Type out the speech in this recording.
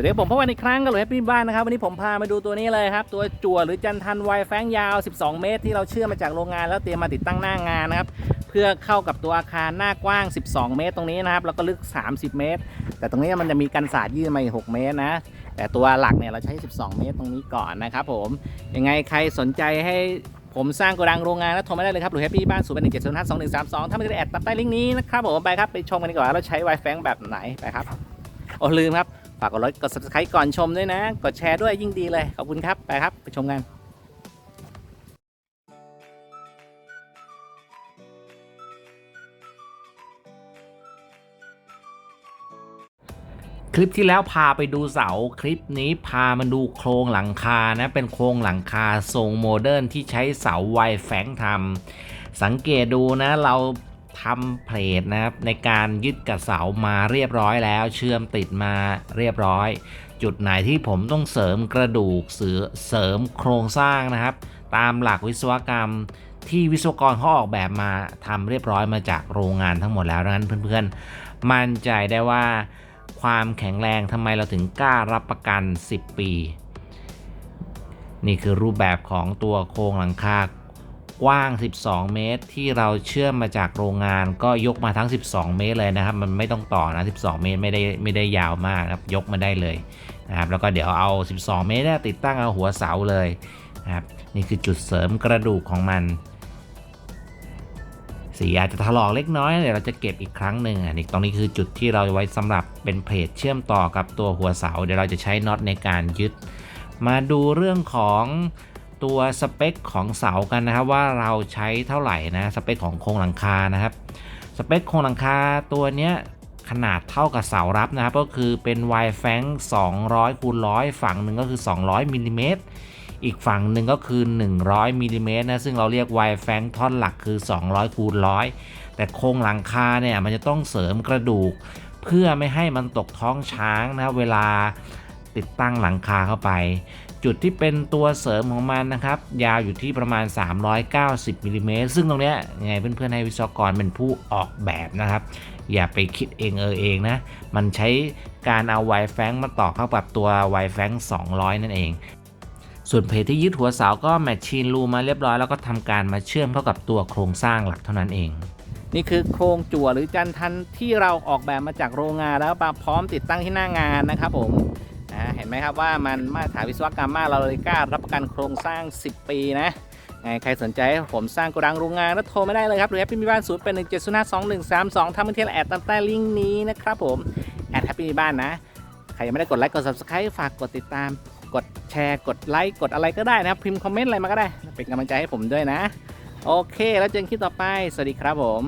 วัสดีผมพบกันอีกครั้งกับหลุยแฮปปี้บ้านนะครับวันนี้ผมพามาดูตัวนี้เลยครับ ตัวจั่วหรือจันทันไวแฟงยาว 12 เมตร ที่เราเชื่อมมาจากโรงงานแล้วเตรียมมาติดตั้งหน้างานนะครับเพื่อเข้ากับตัวอาคารหน้ากว้าง 12 เมตร ตรงนี้นะครับแล้วก็ลึก 30 เมตร แต่ตรงนี้มันจะมีกันศาสตร์ยื่นมาอีก 6 เมตรนะแต่ตัวหลักเนี่ยเราใช้ 12 เมตรตรงนี้ก่อนนะครับผมยังไงใครสนใจให้ผมสร้างโกดังโรงงานแล้วโทรมาได้เลยครับหรือแฮปปี้บ้านศูนย์แปดหนึ่งเจ็ดศูนย์ห้าสองหนึ่งสามสองถ้าไม่ได้แอดตามใต้ลิงก์นี้นะครับผมไปครับไปชมกันดีกว่าเราใช้ไวแฟงแบบไหนไปครับโอ้ลืมครับ ฝากกดไลค์กด subscribe ก่อนชมด้วยนะ กดแชร์ด้วยยิ่งดีเลย ขอบคุณครับ ไปครับ ไปชมกันคลิปที่แล้วพาไปดูเสา คลิปนี้พามาดูโครงหลังคานะ เป็นโครงหลังคาทรงโมเดิร์นที่ใช้เสาไวแฝงทำสังเกตดูนะ เรา ทำเพลทนะครับในการยึดกับเสามาเรียบร้อยแล้ว เชื่อมติดมาเรียบร้อย จุดไหนที่ผมต้องเสริมกระดูกเสือเสริมโครงสร้างนะครับ ตามหลักวิศวกรรมที่วิศวกรเขาออกแบบมาทำเรียบร้อยมาจากโรงงานทั้งหมดแล้วดังนั้นเพื่อนๆ มั่นใจได้ว่าความแข็งแรงทำไมเราถึงกล้ารับประกัน 10 ปี นี่คือรูปแบบของตัวโครงหลังคา กว้าง 12 เมตร ที่เราเชื่อมมาจากโรงงานก็ยกมาทั้ง 12 เมตรเลยนะครับ มันไม่ต้องต่อนะ 12 เมตรไม่ได้ไม่ได้ยาวมากนะครับ ยกมาได้เลยนะครับ แล้วก็เดี๋ยวเอา 12 เมตรนี่ติดตั้งเอาหัวเสาเลยนะครับ นี่คือจุดเสริมกระดูกของมัน สีอาจจะถลอกเล็กน้อยเดี๋ยวเราจะเก็บอีกครั้งหนึ่งอันนี้ตรงนี้คือจุดที่เราไว้สำหรับเป็นเพลทเชื่อมต่อกับตัวหัวเสา เดี๋ยวเราจะใช้น็อตในการยึด มาดูเรื่องของ ตัวสเปคของเสากันนะครับว่าเราใช้เท่าไหร่นะสเปคของโครงหลังคานะครับสเปคโครงหลังคาตัวเนี้ยขนาดเท่ากับเสารับนะครับก็คือเป็นไวแฟง200คูณร้อยฝั่งหนึ่งก็คือ 200มิลลิเมตรอีกฝั่งหนึ่งก็คือ 100มิลลิเมตรนะซึ่งเราเรียกไวแฟงท่อนหลักคือ 200คูณร้อยแต่โครงหลังคาเนี่ยมันจะต้องเสริมกระดูก เพื่อไม่ให้มันตกท้องช้างนะเวลาติดตั้งหลังคาเข้าไป จุดที่เป็นตัวเสริมของมันนะครับ ยาวอยู่ที่ประมาณ 390มิลลิเมตรซึ่งตรงเนี้ยไงเพื่อนๆให้วิศวกรเป็นผู้ออกแบบนะครับ อย่าไปคิดเองเออเองนะ มันใช้การเอาไวแฟงมาต่อเข้ากับตัวไวแฟง200 นั่นเอง ส่วนเพจที่ยึดหัวเสาก็แมชชีนรูมาเรียบร้อยแล้วก็ทำการมาเชื่อมเข้ากับตัวโครงสร้างหลักเท่านั้นเองนี่คือโครงจั่วหรือจันทันที่เราออกแบบมาจากโรงงานแล้วมาพร้อมติดตั้งที่หน้างานนะครับผม ไหมครับว่ามันมาตรฐานวิศวกรรมมากเราเลยกล้ารับประกันโครงสร้าง 10 ปีนะไงใครสนใจผมสร้างโกดังโรงงานแล้วโทรไม่ได้เลยครับ หรือแอปปี้มีบ้านศูนย์เป็นหนึ่งเจ็ดศูนย์ห้าสองหนึ่งสามสองทำเป็นเทียนแอดตามใต้ลิงก์นี้นะครับผมแอดแฮปปี้มีบ้านนะ ใครยังไม่ได้กดไลค์กด subscribe ฝากกดติดตาม กดแชร์กดไลค์กดอะไรก็ได้นะครับพิมพ์คอมเมนต์อะไรมาก็ได้ เป็นกำลังใจให้ผมด้วยนะ โอเค แล้วเจอกันคลิปต่อไป สวัสดีครับผม